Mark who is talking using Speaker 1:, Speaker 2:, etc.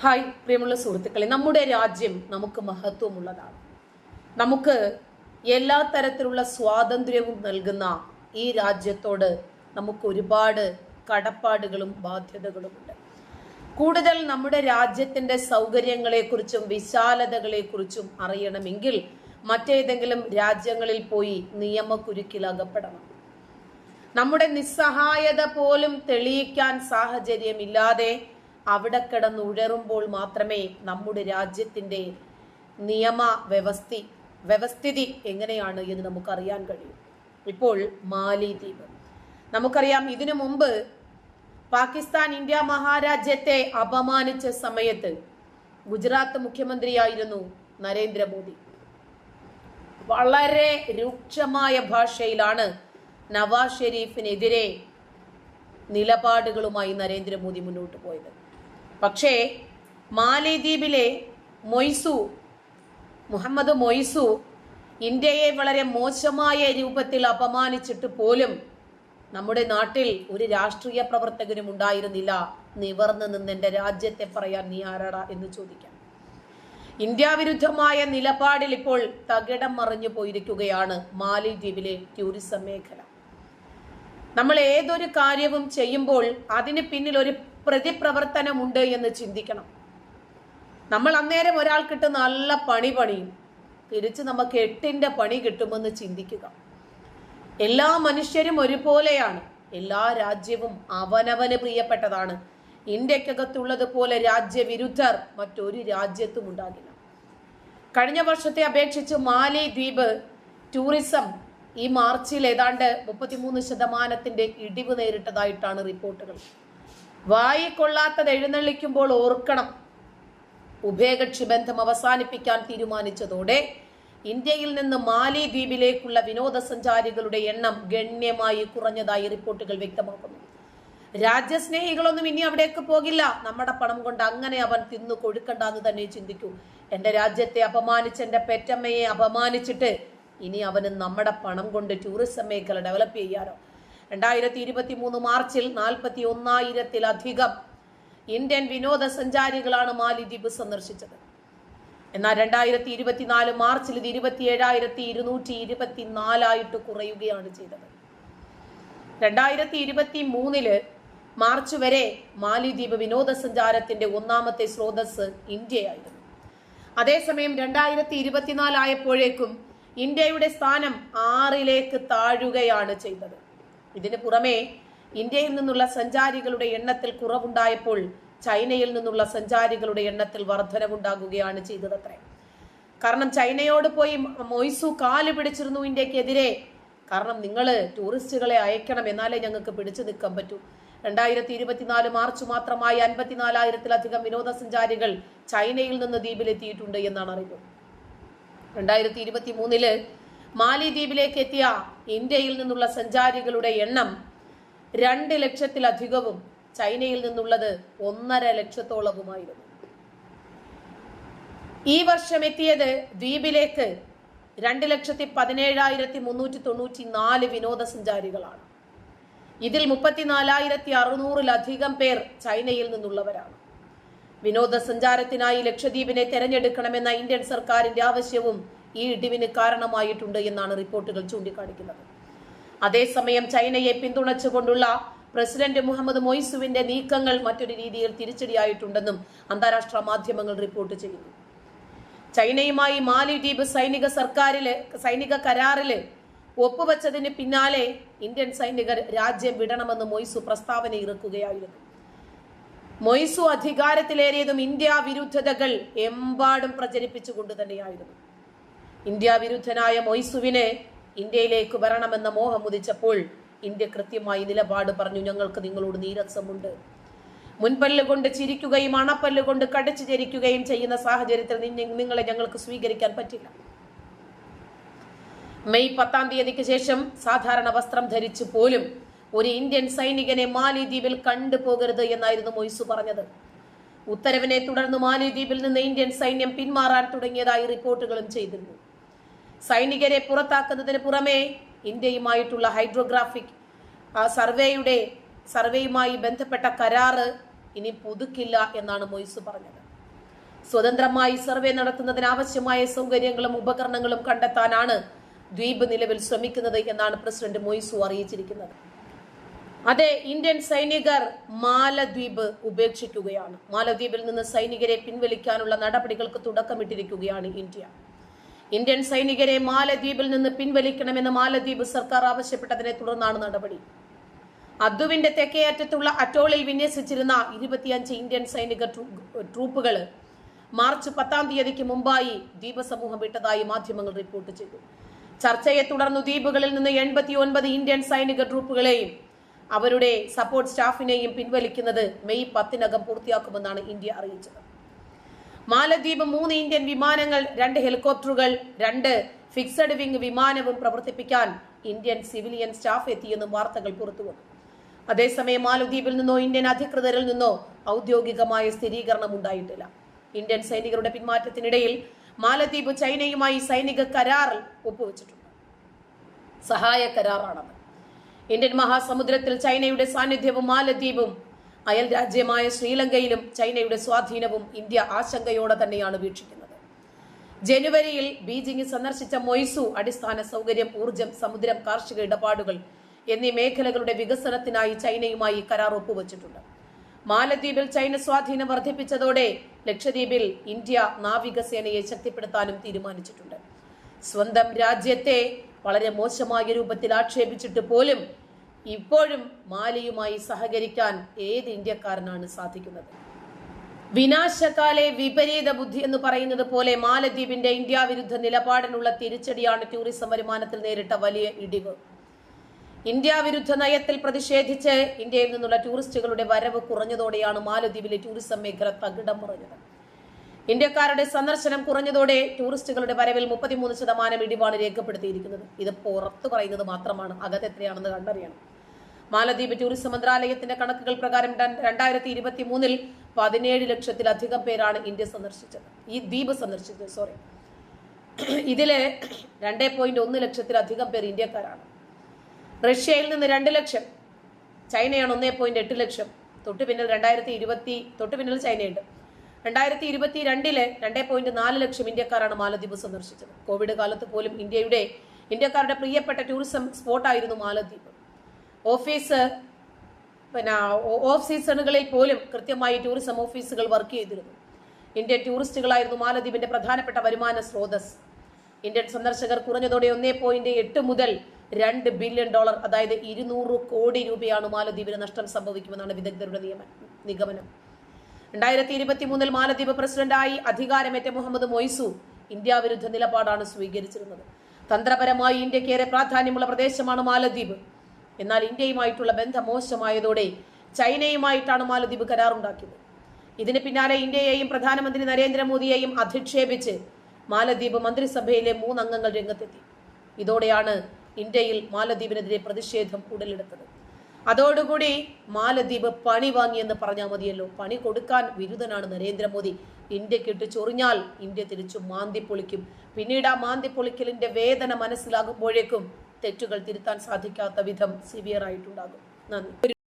Speaker 1: Hi പ്രിയമുള്ള സുഹൃത്തുക്കളെ. നമ്മുടെ രാജ്യം നമുക്ക് മഹത്വമുള്ളതാണ്. നമുക്ക് എല്ലാ തരത്തിലുള്ള സ്വാതന്ത്ര്യവും നൽകുന്ന ഈ രാജ്യത്തോട് നമുക്ക് ഒരുപാട് കടപ്പാടുകളും ബാധ്യതകളുമുണ്ട്. കൂടുതൽ നമ്മുടെ രാജ്യത്തിന്റെ സൗകര്യങ്ങളെക്കുറിച്ചും വിശാലതകളെക്കുറിച്ചും അറിയണമെങ്കിൽ മറ്റേതെങ്കിലും രാജ്യങ്ങളിൽ പോയി നിയമക്കുരുക്കിലകപ്പെടണം. നമ്മുടെ നിസ്സഹായത പോലും തെളിയിക്കാൻ സാഹചര്യമില്ലാതെ അവിടെ കിടന്ന് ഉഴറുമ്പോൾ മാത്രമേ നമ്മുടെ രാജ്യത്തിന്റെ നിയമ വ്യവസ്ഥി വ്യവസ്ഥിതി എങ്ങനെയാണ് എന്ന് നമുക്കറിയാൻ കഴിയും. ഇപ്പോൾ മാലിദ്വീപ് നമുക്കറിയാം ഇതിനു മുമ്പ് പാകിസ്ഥാൻ ഇന്ത്യ മഹാരാജ്യത്തെ അപമാനിച്ച സമയത്ത് ഗുജറാത്ത് മുഖ്യമന്ത്രിയായിരുന്നു നരേന്ദ്രമോദി. വളരെ രൂക്ഷമായ ഭാഷയിലാണ് നവാസ് ഷെരീഫിനെതിരെ നിലപാടുകളുമായി നരേന്ദ്രമോദി മുന്നോട്ട് പോയത്. പക്ഷേ മാലിദ്വീപിലെ മൊയ്സു മുഹമ്മദ് മൊയ്സു ഇന്ത്യയെ വളരെ മോശമായ രൂപത്തിൽ അപമാനിച്ചിട്ട് പോലും നമ്മുടെ നാട്ടിൽ ഒരു രാഷ്ട്രീയ പ്രവർത്തകനും ഉണ്ടായിരുന്നില്ല. നിവർന്നു നിന്ന് എന്റെ രാജ്യത്തെ പറയാൻ നീ ആരാടാ എന്ന് ചോദിക്കാം. ഇന്ത്യ വിരുദ്ധമായ നിലപാടിൽ ഇപ്പോൾ തകിടം മറിഞ്ഞു പോയിരിക്കുകയാണ് മാലിദ്വീപിലെ ടൂറിസം മേഖല. നമ്മൾ ഏതൊരു കാര്യവും ചെയ്യുമ്പോൾ അതിന് പിന്നിൽ ഒരു പ്രതിപ്രവർത്തനമുണ്ട് എന്ന് ചിന്തിക്കണം. നമ്മൾ അന്നേരം ഒരാൾ ഒരാൾക്കിട്ട് നല്ല പണി പണിയും. തിരിച്ച് നമുക്ക് എട്ടിന്റെ പണി കിട്ടുമെന്ന് ചിന്തിക്കുക. എല്ലാ മനുഷ്യരും ഒരുപോലെയാണ്. എല്ലാ രാജ്യവും അവനവന് പ്രിയപ്പെട്ടതാണ്. ഇന്ത്യക്കകത്തുള്ളത് ഇന്ത്യക്കകത്തുള്ളതുപോലെ രാജ്യവിരുദ്ധർ മറ്റൊരു രാജ്യത്തും ഉണ്ടാകില്ല. കഴിഞ്ഞ വർഷത്തെ അപേക്ഷിച്ച് മാലി ദ്വീപ് ടൂറിസം ഈ മാർച്ചിൽ ഏതാണ്ട് മുപ്പത്തിമൂന്ന് ശതമാനത്തിന്റെ ഇടിവ് നേരിട്ടതായിട്ടാണ് റിപ്പോർട്ടുകൾ. വായിക്കൊള്ളാത്തത് എഴുന്നള്ളിക്കുമ്പോൾ ഓർക്കണം. ഉഭയകക്ഷി ബന്ധം അവസാനിപ്പിക്കാൻ തീരുമാനിച്ചതോടെ ഇന്ത്യയിൽ നിന്ന് മാലി ദ്വീപിലേക്കുള്ള വിനോദസഞ്ചാരികളുടെ എണ്ണം ഗണ്യമായി കുറഞ്ഞതായി റിപ്പോർട്ടുകൾ വ്യക്തമാക്കുന്നു. രാജ്യസ്നേഹികളൊന്നും ഇനി അവിടേക്ക് പോകില്ല. നമ്മുടെ പണം കൊണ്ട് അങ്ങനെ അവൻ തിന്നു കൊഴുക്കണ്ടെന്ന് തന്നെ ചിന്തിക്കൂ. എന്റെ രാജ്യത്തെ അപമാനിച്ച് എന്റെ പെറ്റമ്മയെ അപമാനിച്ചിട്ട് ഇനി അവന് നമ്മുടെ പണം കൊണ്ട് ടൂറിസം മേഖല ഡെവലപ്പ് ചെയ്യാനോ? രണ്ടായിരത്തി ഇരുപത്തി മൂന്ന് മാർച്ചിൽ നാൽപ്പത്തി ഒന്നായിരത്തിലധികം ഇന്ത്യൻ വിനോദസഞ്ചാരികളാണ് മാലിദ്വീപ് സന്ദർശിച്ചത്. എന്നാൽ രണ്ടായിരത്തി ഇരുപത്തിനാല് മാർച്ചിൽ ഇത് ഇരുപത്തി ഏഴായിരത്തി ഇരുന്നൂറ്റി ഇരുപത്തിനാലായിട്ട് കുറയുകയാണ് ചെയ്തത്. രണ്ടായിരത്തി ഇരുപത്തി മൂന്നിൽ മാർച്ച് വരെ മാലിദ്വീപ് വിനോദസഞ്ചാരത്തിന്റെ ഒന്നാമത്തെ സ്രോതസ് ഇന്ത്യയായിരുന്നു. അതേസമയം രണ്ടായിരത്തി ഇരുപത്തിനാലായപ്പോഴേക്കും ഇന്ത്യയുടെ സ്ഥാനം ആറിലേക്ക് താഴുകയാണ് ചെയ്തത്. ഇതിന് പുറമെ ഇന്ത്യയിൽ നിന്നുള്ള സഞ്ചാരികളുടെ എണ്ണത്തിൽ കുറവുണ്ടായപ്പോൾ ചൈനയിൽ നിന്നുള്ള സഞ്ചാരികളുടെ എണ്ണത്തിൽ വർധനവുണ്ടാകുകയാണ് ചെയ്തതത്രേ. കാരണം ചൈനയോട് പോയി മൊയ്സു കാൽ പിടിച്ചിരുന്നു ഇന്ത്യക്കെതിരെ. കാരണം നിങ്ങൾ ടൂറിസ്റ്റുകളെ അയക്കണം എന്നാലേ ഞങ്ങൾക്ക് പിടിച്ചു നിൽക്കാൻ പറ്റൂ. രണ്ടായിരത്തി ഇരുപത്തിനാല് മാർച്ച് മാത്രമായി അൻപത്തിനാലായിരത്തിലധികം വിനോദസഞ്ചാരികൾ ചൈനയിൽ നിന്ന് ദ്വീപിലെത്തിയിട്ടുണ്ട് എന്നാണ് അറിവ്. രണ്ടായിരത്തി ഇരുപത്തി മൂന്നിൽ മാലിദ്വീപിലേക്ക് എത്തിയ ഇന്ത്യയിൽ നിന്നുള്ള സഞ്ചാരികളുടെ എണ്ണം രണ്ട് ലക്ഷത്തിലധികവും ചൈനയിൽ നിന്നുള്ളത് ഒന്നര ലക്ഷത്തോളവുമായിരുന്നു. ഈ വർഷം എത്തിയത് ദ്വീപിലേക്ക് രണ്ട് ലക്ഷത്തി പതിനേഴായിരത്തി മുന്നൂറ്റി തൊണ്ണൂറ്റി നാല് വിനോദസഞ്ചാരികളാണ്. ഇതിൽ മുപ്പത്തിനാലായിരത്തി അറുന്നൂറിലധികം പേർ ചൈനയിൽ നിന്നുള്ളവരാണ്. വിനോദസഞ്ചാരത്തിനായി ലക്ഷദ്വീപിനെ തെരഞ്ഞെടുക്കണമെന്ന ഇന്ത്യൻ സർക്കാരിന്റെ ആവശ്യവും ഈ ഇടിവിന് കാരണമായിട്ടുണ്ട് എന്നാണ് റിപ്പോർട്ടുകൾ ചൂണ്ടിക്കാണിക്കുന്നത്. അതേസമയം ചൈനയെ പിന്തുണച്ചുകൊണ്ടുള്ള പ്രസിഡന്റ് മുഹമ്മദ് മൊയ്സുവിന്റെ നീക്കങ്ങൾ മറ്റൊരു രീതിയിൽ തിരിച്ചടിയായിട്ടുണ്ടെന്നും അന്താരാഷ്ട്ര മാധ്യമങ്ങൾ റിപ്പോർട്ട് ചെയ്യുന്നു. ചൈനയുമായി മാലിദ്വീപ് സൈനിക സർക്കാരിൽ സൈനിക കരാറിൽ ഒപ്പുവെച്ചതിന് പിന്നാലെ ഇന്ത്യൻ സൈനികർ രാജ്യം വിടണമെന്ന് മൊയ്സു പ്രസ്താവന ഇറക്കുകയായിരുന്നു മൊയ്സു അധികാരത്തിലേറിയതും ഇന്ത്യ വിരുദ്ധതകൾ എമ്പാടും പ്രചരിപ്പിച്ചുകൊണ്ട് തന്നെയായിരുന്നു. ഇന്ത്യ വിരുദ്ധനായ മൊയ്സുവിനെ ഇന്ത്യയിലേക്ക് വരണമെന്ന മോഹം ഉദിച്ചപ്പോൾ ഇന്ത്യ കൃത്യമായി നിലപാട് പറഞ്ഞു. ഞങ്ങൾക്ക് നിങ്ങളോട് നീരസമുണ്ട്. മുൻപല്ലുകൊണ്ട് ചിരിക്കുകയും അണപ്പല്ലുകൊണ്ട് കടിച്ചു ചരിക്കുകയും ചെയ്യുന്ന സാഹചര്യത്തിൽ നിങ്ങളെ ഞങ്ങൾക്ക് സ്വീകരിക്കാൻ പറ്റില്ല. മെയ് പത്താം തീയതിക്ക് ശേഷം സാധാരണ വസ്ത്രം ധരിച്ചു പോലും ഒരു ഇന്ത്യൻ സൈനികനെ മാലിദ്വീപിൽ കണ്ടുപോകരുത് എന്നായിരുന്നു മൊയ്സു പറഞ്ഞത്. ഉത്തരവിനെ തുടർന്ന് മാലിദ്വീപിൽ നിന്ന് ഇന്ത്യൻ സൈന്യം പിന്മാറാൻ തുടങ്ങിയതായി റിപ്പോർട്ടുകളും ചെയ്തിരുന്നു. സൈനികരെ പുറത്താക്കുന്നതിന് പുറമേ ഇന്ത്യയുമായിട്ടുള്ള ഹൈഡ്രോഗ്രാഫിക് സർവേയുടെ സർവേയുമായി ബന്ധപ്പെട്ട കരാറ് ഇനി പുതുക്കില്ല എന്നാണ് മൊയ്സ് പറഞ്ഞത്. സ്വതന്ത്രമായി സർവേ നടത്തുന്നതിന് ആവശ്യമായ സൗകര്യങ്ങളും ഉപകരണങ്ങളും കണ്ടെത്താനാണ് ദ്വീപ് നിലവിൽ ശ്രമിക്കുന്നത് എന്നാണ് പ്രസിഡന്റ് മൊയ്സു അറിയിച്ചിരിക്കുന്നത്. അതെ ഇന്ത്യൻ സൈനികർ മാലദ്വീപ് ഉപേക്ഷിക്കുകയാണ്. മാലദ്വീപിൽ നിന്ന് സൈനികരെ പിൻവലിക്കാനുള്ള നടപടികൾക്ക് തുടക്കമിട്ടിരിക്കുകയാണ് ഇന്ത്യ. ഇന്ത്യൻ സൈനികരെ മാലദ്വീപിൽ നിന്ന് പിൻവലിക്കണമെന്ന് മാലദ്വീപ് സർക്കാർ ആവശ്യപ്പെട്ടതിനെ തുടർന്നാണ് നടപടി. അദ്ദുവിന്റെ തെക്കേയറ്റത്തുള്ള അറ്റോളിൽ വിന്യസിച്ചിരുന്ന ഇരുപത്തിയഞ്ച് ഇന്ത്യൻ സൈനിക ട്രൂപ്പുകൾ മാർച്ച് പത്താം തീയതിക്ക് മുമ്പായി ദ്വീപ സമൂഹം വിട്ടതായി മാധ്യമങ്ങൾ റിപ്പോർട്ട് ചെയ്തു. ചർച്ചയെ തുടർന്ന് ദ്വീപുകളിൽ നിന്ന് എൺപത്തി ഒൻപത് ഇന്ത്യൻ സൈനിക ട്രൂപ്പുകളെയും അവരുടെ സപ്പോർട്ട് സ്റ്റാഫിനെയും പിൻവലിക്കുന്നത് മെയ് പത്തിനകം പൂർത്തിയാക്കുമെന്നാണ് ഇന്ത്യ അറിയിച്ചത്. മാലദ്വീപ് മൂന്ന് ഇന്ത്യൻ വിമാനങ്ങൾ രണ്ട് ഹെലികോപ്റ്ററുകൾ രണ്ട് ഫിക്സഡ് വിംഗ് വിമാനവും പ്രവർത്തിപ്പിക്കാൻ ഇന്ത്യൻ സിവിലിയൻ സ്റ്റാഫ് എത്തിയെന്നും വാർത്തകൾ പുറത്തുവന്നു. അതേസമയം മാലദ്വീപിൽ നിന്നോ ഇന്ത്യൻ അധികൃതരിൽ നിന്നോ ഔദ്യോഗികമായ സ്ഥിരീകരണം ഉണ്ടായിട്ടില്ല. ഇന്ത്യൻ സൈനികരുടെ പിന്മാറ്റത്തിനിടയിൽ മാലദ്വീപ് ചൈനയുമായി സൈനിക കരാറിൽ ഒപ്പുവെച്ചിട്ടുണ്ട്. സഹായ കരാറാണത് ഇന്ത്യൻ മഹാസമുദ്രത്തിൽ ചൈനയുടെ സാന്നിധ്യവും മാലദ്വീപും അയൽ രാജ്യമായ ശ്രീലങ്കയിലും ചൈനയുടെ സ്വാധീനവും ഇന്ത്യ ആശങ്കയോടെ തന്നെയാണ് വീക്ഷിക്കുന്നത്. ജനുവരിയിൽ ബീജിംഗ് സന്ദർശിച്ച മൊയ്സു അടിസ്ഥാന സൗകര്യം ഊർജം സമുദ്രം കാർഷിക ഇടപാടുകൾ എന്നീ മേഖലകളുടെ വികസനത്തിനായി ചൈനയുമായി കരാർ ഒപ്പുവച്ചിട്ടുണ്ട്. മാലദ്വീപിൽ ചൈന സ്വാധീനം വർദ്ധിപ്പിച്ചതോടെ ലക്ഷദ്വീപിൽ ഇന്ത്യ നാവികസേനയെ ശക്തിപ്പെടുത്താനും തീരുമാനിച്ചിട്ടുണ്ട്. സ്വന്തം രാജ്യത്തെ വളരെ മോശമായ രൂപത്തിൽ ആക്ഷേപിച്ചിട്ട് പോലും ഇപ്പോഴും മാലിയുമായി സഹകരിക്കാൻ ഏത് ഇന്ത്യക്കാരനാണ് സാധിക്കുന്നത്? വിനാശകാലെ വിപരീത ബുദ്ധി എന്ന് പറയുന്നത് പോലെ മാലദ്വീപിന്റെ ഇന്ത്യ വിരുദ്ധ നിലപാടിനുള്ള തിരിച്ചടിയാണ് ടൂറിസം വരുമാനത്തിൽ നേരിട്ട വലിയ ഇടിവ്. ഇന്ത്യ വിരുദ്ധ നയത്തിൽ പ്രതിഷേധിച്ച് ഇന്ത്യയിൽ നിന്നുള്ള ടൂറിസ്റ്റുകളുടെ വരവ് കുറഞ്ഞതോടെയാണ് മാലദ്വീപിലെ ടൂറിസം മേഖല തകിടം മറിഞ്ഞത്. ഇന്ത്യക്കാരുടെ സന്ദർശനം കുറഞ്ഞതോടെ ടൂറിസ്റ്റുകളുടെ വരവിൽ മുപ്പത്തിമൂന്ന് ശതമാനം ഇടിവാണ് രേഖപ്പെടുത്തിയിരിക്കുന്നത്. ഇത് പുറത്തു പറയുന്നത് മാത്രമാണ്. അകത്തെത്രയാണെന്ന് കണ്ടറിയണം. മാലദ്വീപ് ടൂറിസം മന്ത്രാലയത്തിന്റെ കണക്കുകൾ പ്രകാരം രണ്ടായിരത്തി ഇരുപത്തി മൂന്നിൽ പതിനേഴ് ലക്ഷത്തിലധികം പേരാണ് ഇന്ത്യ സന്ദർശിച്ചത്. ഈ ദ്വീപ് സന്ദർശിച്ചത് സോറി ഇതിലെ രണ്ടേ പോയിന്റ് ഒന്ന് ലക്ഷത്തിലധികം പേർ ഇന്ത്യക്കാരാണ്. റഷ്യയിൽ നിന്ന് രണ്ട് ലക്ഷം ചൈനയാണ് ഒന്നേ പോയിന്റ് എട്ട് ലക്ഷം. തൊട്ട് പിന്നിൽ രണ്ടായിരത്തി ഇരുപത്തി തൊട്ട് പിന്നിൽ ചൈനയുണ്ട്. രണ്ടായിരത്തി ഇരുപത്തി രണ്ടിലെ രണ്ടേ പോയിന്റ് നാല് ലക്ഷം ഇന്ത്യക്കാരാണ് മാലദ്വീപ് സന്ദർശിച്ചത്. കോവിഡ് കാലത്ത് പോലും ഇന്ത്യയുടെ ഇന്ത്യക്കാരുടെ പ്രിയപ്പെട്ട ടൂറിസം സ്പോട്ടായിരുന്നു മാലദ്വീപ്. ഓഫീസ് പിന്നെ ഓഫ് സീസണുകളിൽ പോലും കൃത്യമായി ടൂറിസം ഓഫീസുകൾ വർക്ക് ചെയ്തിരുന്നു. ഇന്ത്യൻ ടൂറിസ്റ്റുകളായിരുന്നു മാലദ്വീപിന്റെ പ്രധാനപ്പെട്ട വരുമാന സ്രോതസ് ഇന്ത്യൻ സന്ദർശകർ കുറഞ്ഞതോടെ ഒന്നേ പോയിന്റ് എട്ട് മുതൽ രണ്ട് ബില്യൺ ഡോളർ അതായത് ഇരുന്നൂറ് കോടി രൂപയാണ് മാലദ്വീപിന് നഷ്ടം സംഭവിക്കുമെന്നാണ് വിദഗ്ധരുടെ നിയമ നിഗമനം. രണ്ടായിരത്തി ഇരുപത്തി മൂന്നിൽ മാലദ്വീപ് പ്രസിഡന്റായി അധികാരമേറ്റ മുഹമ്മദ് മൊയ്സു ഇന്ത്യ വിരുദ്ധ നിലപാടാണ് സ്വീകരിച്ചിരുന്നത്. തന്ത്രപരമായി ഇന്ത്യക്കേറെ പ്രാധാന്യമുള്ള പ്രദേശമാണ് മാലദ്വീപ്. എന്നാൽ ഇന്ത്യയുമായിട്ടുള്ള ബന്ധം മോശമായതോടെ ചൈനയുമായിട്ടാണ് മാലദ്വീപ് കരാറുണ്ടാക്കിയത്. ഇതിന് പിന്നാലെ ഇന്ത്യയെയും പ്രധാനമന്ത്രി നരേന്ദ്രമോദിയെയും അധിക്ഷേപിച്ച് മാലദ്വീപ് മന്ത്രിസഭയിലെ മൂന്നംഗങ്ങൾ രംഗത്തെത്തി. ഇതോടെയാണ് ഇന്ത്യയിൽ മാലദ്വീപിനെതിരെ പ്രതിഷേധം ഉടലെടുത്തത്. അതോടുകൂടി മാലദ്വീപ് പണി വാങ്ങിയെന്ന് പറഞ്ഞാൽ മതിയല്ലോ. പണി കൊടുക്കാൻ വിരുദ്ധനാണ് നരേന്ദ്രമോദി. ഇന്ത്യക്കിട്ട് ചൊറിഞ്ഞാൽ ഇന്ത്യ തിരിച്ചു മാന്തിപ്പൊളിക്കും. പിന്നീട് ആ മാന്തിപ്പൊളിക്കലിന്റെ വേദന മനസ്സിലാകുമ്പോഴേക്കും തെറ്റുകൾ തിരുത്താൻ സാധിക്കാത്ത വിധം സിവിയർ ആയിട്ടുണ്ടാകും. നന്ദി.